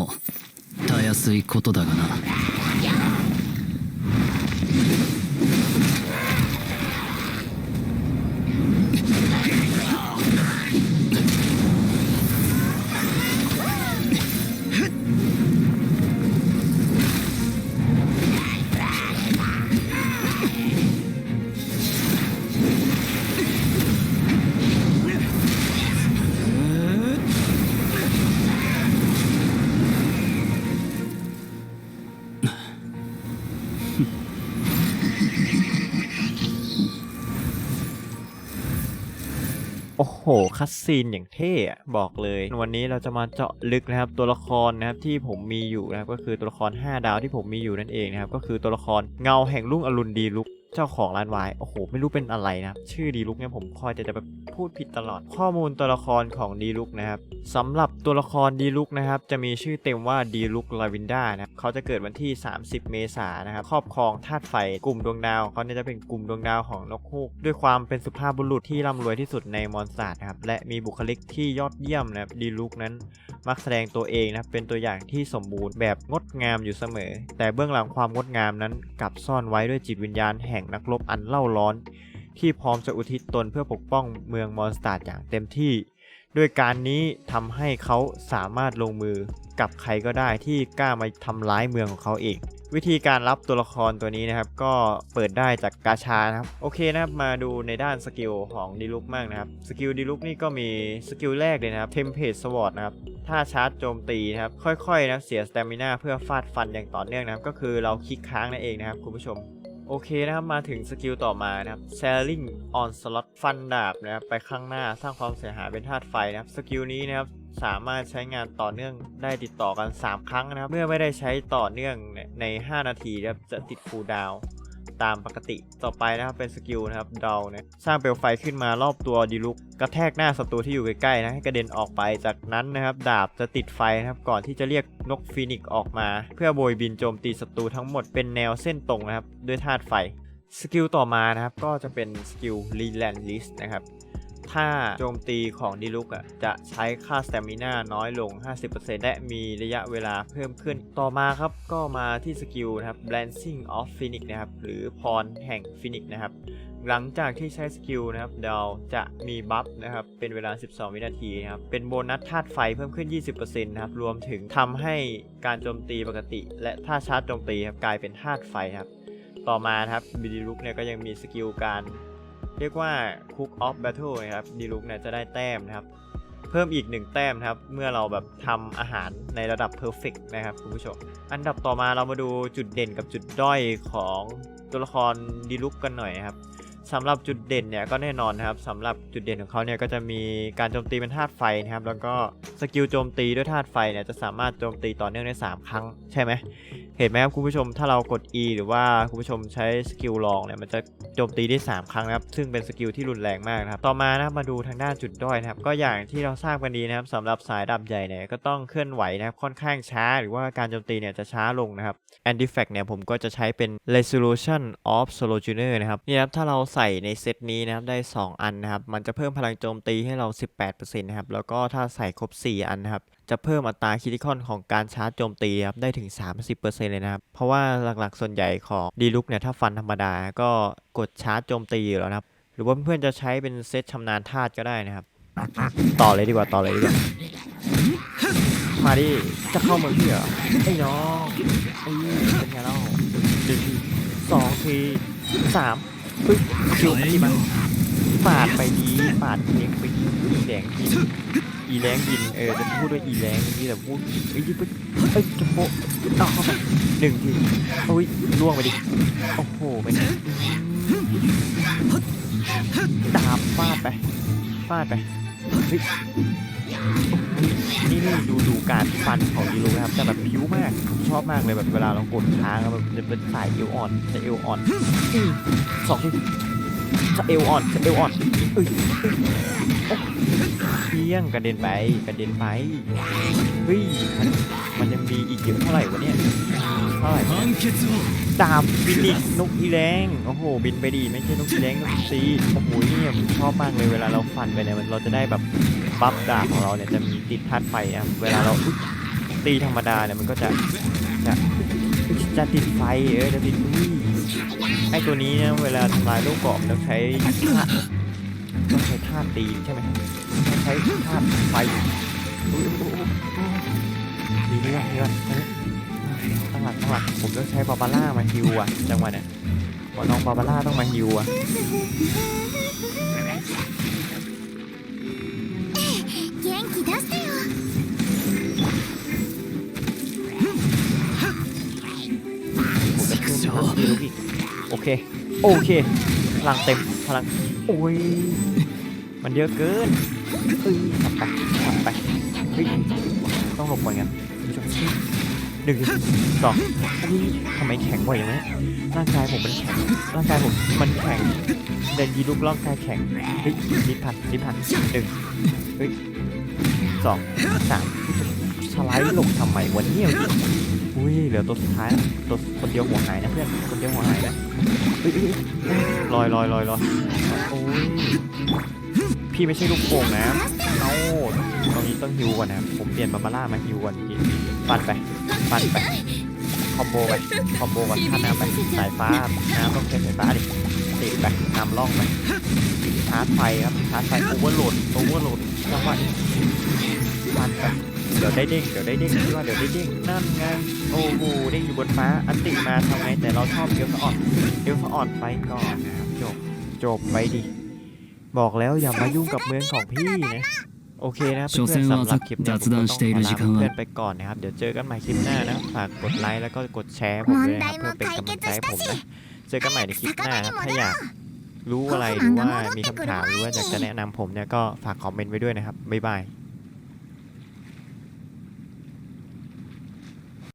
もたやすいことだがな。 โอ้โห คัสซีนอย่างเท่บอกเลย วันนี้เราจะมาเจาะลึกนะครับ ตัวละครนะครับที่ผมมีอยู่นะครับก็คือตัวละคร 5 ดาวที่ผมมีอยู่นั่นเองนะครับก็คือตัวละครเงาแห่งรุ่งอรุณดีลุก เจ้าของร้านวายโอ้โห ไม่รู้เป็นอะไรนะ ชื่อดีลุกเนี่ยผมคอยจะจะแบบพูดผิดตลอด ข้อมูลตัวละครของดีลุกนะครับสำหรับตัวละครดีลุกนะครับ จะมีชื่อเต็มว่าดีลุกลาวินดานะเขาจะเกิดวันที่ 30 เมษายนนะครับ ครอบครองธาตุไฟกลุ่มดวงดาวเขาเนี่ยจะเป็นกลุ่มดวงดาวของนกฮูก ด้วยความเป็นสุภาพบุรุษที่ร่ำรวยที่สุดในมอนสตาร์นะครับ และมีบุคลิกที่ยอดเยี่ยมนะครับดีลุกนั้นมักแสดงตัวเองนะครับเป็นตัวอย่างที่สมบูรณ์แบบงดงามอยู่เสมอ แต่เบื้องหลังความงดงามนั้นกลับซ่อนไว้ด้วยจิตวิญญาณแห่งนักรบอันเล่าร้อน ที่พร้อมจะอุทิศตนเพื่อปกป้องเมืองมอนสตาร์อย่างเต็มที่ ด้วยการนี้ทำให้เขาสามารถลงมือกับใครก็ได้ที่กล้ามาทำร้ายเมืองของเขาเองวิธีการรับตัวละครตัวนี้นะครับ ก็เปิดได้จากกาชานะครับ โอเคนะครับมาดูในด้านสกิลของดีลุกมากนะครับ สกิลดีลุกนี่ก็มีสกิลแรกเลยนะครับเทมเพลตสวอตนะครับถ้าชาร์จโจมตีนะครับ ค่อยๆนะเสียสเตมิน่าเพื่อฟาดฟันอย่างต่อเนื่องนะครับ ก็คือเราคลิกค้างนั่นเองนะครับ คุณผู้ชม โอเคนะครับ มาถึงสกิลต่อมานะครับ Selling on slot ฟันดาบนะครับ ไปข้างหน้าสร้างความเสียหายเป็นธาตุไฟนะครับ สกิลนี้นะครับสามารถใช้งานต่อเนื่องได้ติดต่อกัน 3 ครั้งนะครับ เมื่อไม่ได้ใช้ต่อเนื่องใน 5 นาทีนะครับจะติดคูลดาวน์ ตามปกติ ต่อไปนะครับเป็นสกิลนะครับดาวเนี่ยสร้างเปลวไฟขึ้นมารอบตัวดีลุกกระแทกหน้าศัตรูที่อยู่ใกล้ๆนะให้กระเด็นออกไปจากนั้นนะครับดาบจะติดไฟนะครับก่อนที่จะเรียกนกฟีนิกซ์ออกมา เพื่อโบยบินโจมตีศัตรูทั้งหมดเป็นแนวเส้นตรงนะครับด้วยธาตุไฟสกิลต่อมานะครับก็จะเป็นสกิลรีแลนลิสนะครับ ถ้าโจมตีของดีลุกอะจะใช้ค่าสเตมิน่าน้อยลง 50%และมีระยะเวลาเพิ่มขึ้น ต่อมาครับก็มาที่สกิลนะครับ Blancing of Phoenix นะครับหรือพรแห่งฟินิกนะครับหลังจากที่ใช้สกิลนะครับดาวจะมีบัฟนะครับเป็นเวลา 12 วินาทีนะครับเป็นโบนัสธาตุไฟเพิ่มขึ้น 20%นะครับรวมถึงทำให้การโจมตีปกติ และถ้าชาร์จโจมตีครับกลายเป็นธาตุไฟครับต่อมาครับบีดีลุกเนี่ยก็ยังมีสกิลการ เรียกว่า Cook of Battle นะครับดีลุกเนี่ยจะได้แต้มนะครับ เพิ่มอีก 1 แต้มนะครับ เมื่อเราแบบทำอาหารในระดับ Perfect นะครับคุณผู้ชม อันดับต่อมาเรามาดูจุดเด่นกับจุดด้อยของตัวละครดีลุกกันหน่อยนะครับ สำหรับจุดเด่นเนี่ยก็แน่นอนนะครับสำหรับจุดเด่นของเขาเนี่ยก็จะมีการโจมตีเป็นธาตุไฟนะครับแล้วก็สกิลโจมตีด้วยธาตุไฟเนี่ยจะสามารถโจมตีต่อเนื่องได้ 3 ครั้งใช่ไหมเห็นไหมครับคุณผู้ชมถ้าเรากด E หรือว่าคุณผู้ชมใช้สกิลลองเนี่ยมันจะโจมตีได้ 3 ครั้งนะครับซึ่งเป็นสกิลที่รุนแรงมากนะครับต่อมานะครับมาดูทางด้านจุดด้อยนะครับก็อย่างที่เราทราบกันดีนะครับสำหรับสายดับใหญ่เนี่ยก็ต้องเคลื่อนไหวนะครับค่อนข้างช้า หรือว่าการโจมตีเนี่ยจะช้าลงนะครับ Anti f a c t เนี่ยผมก็จะใช้เป็น Resolution of Solo Junior นะครับนี่ครับถ้าเราใส่ในเซตนี้นะครับได้ 2 อันนะครับ มันจะเพิ่มพลังโจมตีให้เรา 18%นะครับ แล้วก็ถ้าใส่ครบ 4 อันนะครับ จะเพิ่มอัตราคิติคอนของการชาร์จโจมตีครับได้ถึง 30%เลยนะครับ เพราะว่าหลักๆส่วนใหญ่ของดีลุกเนี่ยถ้าฟันธรรมดาก็กดชาร์จโจมตีอยู่แล้วนะครับ หรือว่าเพื่อนๆจะใช้เป็นเซตชำนาญธาตุก็ได้นะครับ ต่อเลยดีกว่าต่อเลยดีกว่ามาดิจะเข้าเมืองพี่เหรอไอ้น้องไอ้เป็นไงเล่าหนึ่งสองทีสาม ปึ๊บคิวที่มันปาดไปดีปาดเล็กไปดีอีแดงบินอีแรงบินเออจะพูดว่าอีแรงนี่แต่พูดไอ้ยี่ปึ๊บเอ้ยจะโปะเอาเข้าไปหนึ่งทีโอ้ยล่วงไปดิโอ้โหเป็นไงดาบฟาดไปฟาดไปเฮ้ย นี่นี่ดูดูการฟันของยีรูนะครับจะแบบพิ้วมากผมชอบมากเลยแบบเวลาเรากดค้างแล้วแบบจะเป็นสายเอวอ่อนจะเอวอ่อนอื้อสองทีจะ จะเอวอ่อนจะเอวอ่อนอึ้ยเพี้ยงกระเด็นไปกระเด็นไปเฮ้ยมันมันยังมีอีกเยอะเท่าไหร่วะเนี่ยเท่าไหร่ตามบินอีนกอีแรงโอ้โห บินไปดีไม่ใช่นกอีแรงนกซีโอ้โหเนี่ยผมชอบมากเลยเวลาเราฟันไปเนี่ยมันเราจะได้แบบบัฟดาบของเราเนี่ยจะมีติดทัดไฟนะเวลาเราตีธรรมดาเนี่ยมันก็จะจะจะติดไฟเออจะติดอุ้ย ไอตัวนี้เนี่ยเวลาทำลายลูกกรอบมันต้องใช้ท่าต้องใช้ท่าตีใช่ไหมต้องใช้ท่าไฟอุ๊ยอุ๊ยอุ๊ยอุ๊ยมีเรื่องมีเรื่องเอ้ยตั้งหลักตั้งหลักผมต้องใช้บาบาร่ามาฮิวอ่ะจังหวะเนี่ยว่าน้องบาบาร่าต้องมาฮิวอ่ะ 元気出してよ จะเพิ่ลังฮิวอีกโอเค โอเค พลังเต็มพลังโอ้ยมันเยอะเกินเอ้ยทำไปทำไปเฮ้ยต้องหลบก่อนกันคุณผู้ชมหนึ่งสองอุ้ยทำไมแข็งกว่อย่างนี้ร่างกายผมมันแข็งร่างกายผมมันแข็งเดินยีลุกร่างกายแข็งเฮ้ยนิพันนิพันหนึ่งเฮ้ยสองสามสไลด์ลงทำไมวันนี้ อุ้ยเหลือตัวสุดท้ายแล้วตัวคนเดียวหัวหายนะเพื่อนคนเดียวหัวหายนะเฮ้ยเฮ้ยเฮ้ยลอยลอยลอยลอยโอ้ยพี่ไม่ใช่ลูกโป่งนะเอาตรงนี้ต้องฮิวก่อนนะผมเปลี่ยนบาบาร่ามาฮิวก่อนทีปั่นไปปั่นไปคอมโบไปคอมโบก่อนท่าน้ำไปสายฟ้าน้ำต้องใช้สายฟ้าดิติดไปนำล่องไปชาร์จไฟครับชาร์จไฟโอเวอร์โหลดโอเวอร์โหลดจังหวะนี้ปั่นไป เดี๋ยวได้เด้งเดี๋ยวได้เด้งพี่ว่าเดี๋ยวได้เด้งนั่นไงโอ้โหเด้งอยู่บนฟ้าอันติมาทำไงแต่เราชอบเอลฟออดเอลฟออดไปก่อนนะครับจบจบไปดิบอกแล้วอย่ามายุ่งกับเมืองของพี่นะโอเคนะเพื่อนๆสำหรับคลิปนี้ผมต้องขอลาเพื่อนไปก่อนนะครับ เดี๋ยวเจอกันใหม่คลิปหน้านะฝากกดไลค์แล้วก็กดแชร์ผมด้วยนะครับเพื่อเป็นกำลังใจให้ผมนะเจอกันใหม่ในคลิปหน้าครับถ้าอยากรู้อะไรหรือว่ามีคำถามหรือว่าอยากจะแนะนำผมเนี่ยก็ฝากคอมเมนต์ไว้ด้วยนะครับบ๊ายบาย